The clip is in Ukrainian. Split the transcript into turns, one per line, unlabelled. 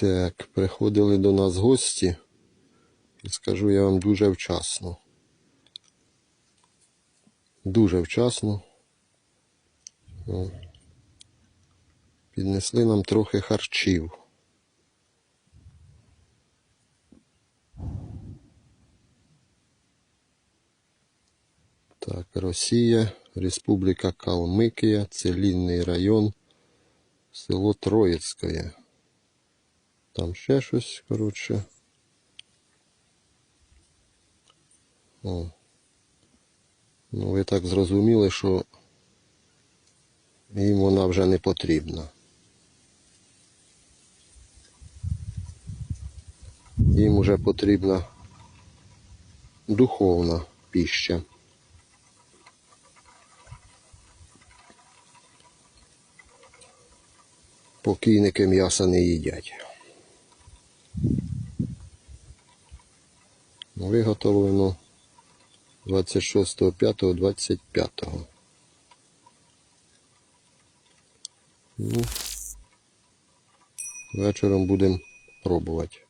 Так, приходили до нас гості. І скажу я вам дуже вчасно. Дуже вчасно. Піднесли нам трохи харчів. Так, Росія, Республіка Калмикія, Целінний район, село Троїцьке. Там ще щось, коротше. О. Ну, ви так зрозуміли, що їм вона вже не потрібна. Їм вже потрібна духовна піща. Покійники м'яса не їдять. Виготовлено 26.05.25. Ну, вечором будемо пробувати.